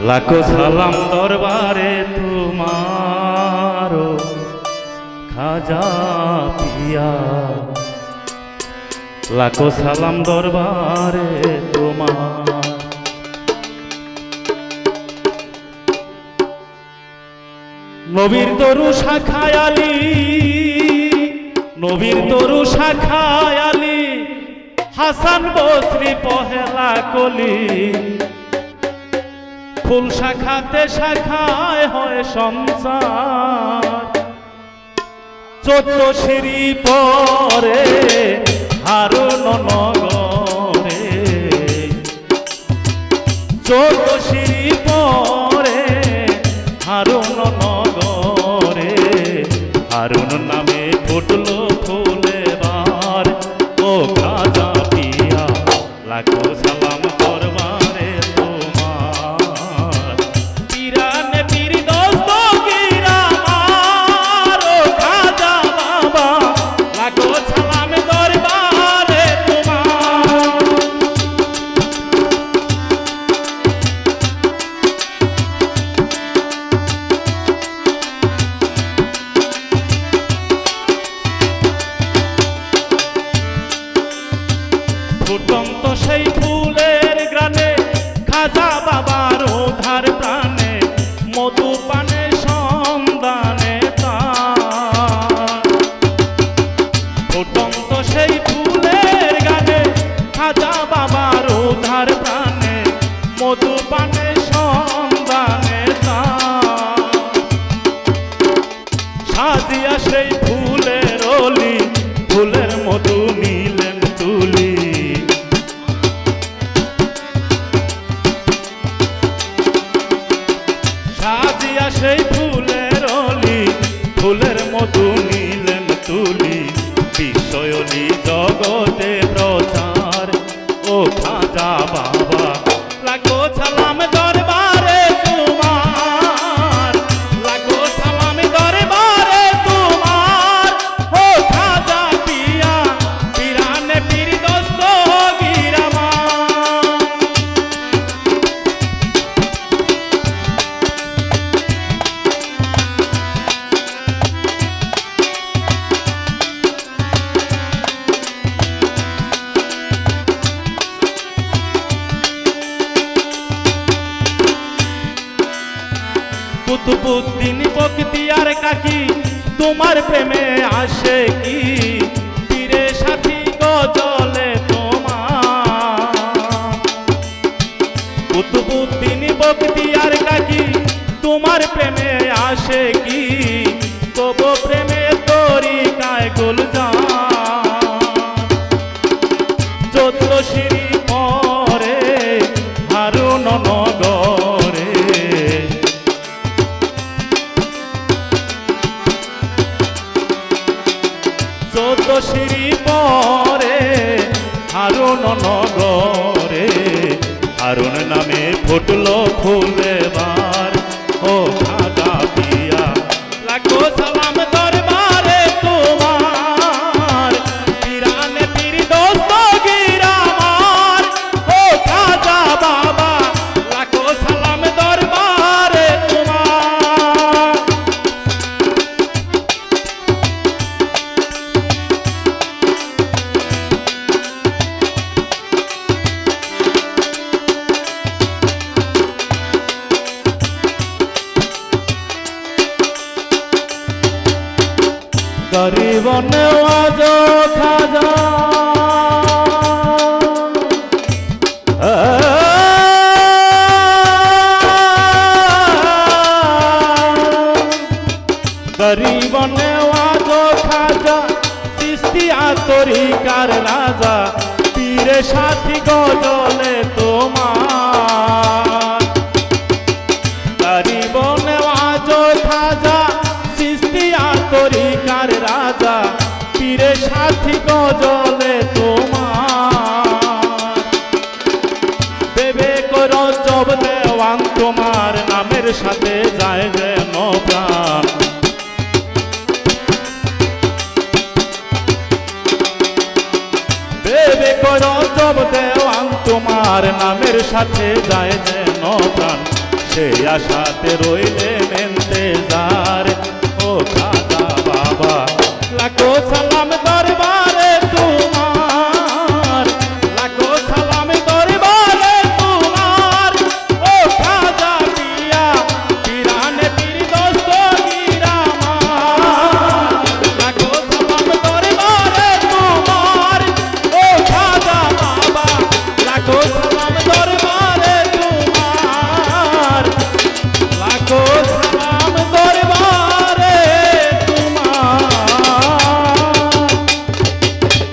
লাখো সালাম দরবারে তোমার খাজা পিয়া। লাখো সালাম দরবারে তোমার। নবীর তরু শাখায় আলী, নবীর তরু শাখায় হাসান বসরি পহেলা কলি। ফুল শাখাতে শাখায় হয় সংসার। চোদ্দ সিঁড়ি পরে হারুন নগরে। চোদ্দ সিঁড়ি পরে হারুন নগরে। হারুন নামে ফুটন্ত সেই ফুলের তুলি বিষয়নি জগতে প্রচার কুতুবুদ্দিন বক্তিয়ার কাকি? তোমার প্রেমে আসে কি? পীরে সাথী গজলে তোমার। কুতুবুদ্দিন বক্তিয়ার কাকি? তোমার প্রেমে আসে কি? তব প্রেমে তরিকায় গুলজা চোদ্দ সিঁড়ি পরে হারুন নগরে চোদ্দ সিঁড়ি পরে হারুন নগরে হারুন নামে ফুটলো ফুলে বার গরিব নেওয়াজ খাজা। গরিব নেওয়াজ খাজা সৃষ্টি আতরিকার রাজা পীরে সাথী গজলে সাথী গজলে তোমার। দেবে কর জব দেওয়ান তোমার, নামের সাথে যায় যেন প্রাণ। দেবে কর জব দেওয়ান তোমার, নামের সাথে যায় যেন প্রাণ। সেই আশাতে রইলে মেনতে যার। ও খাজা বাবা, লাখো সালাম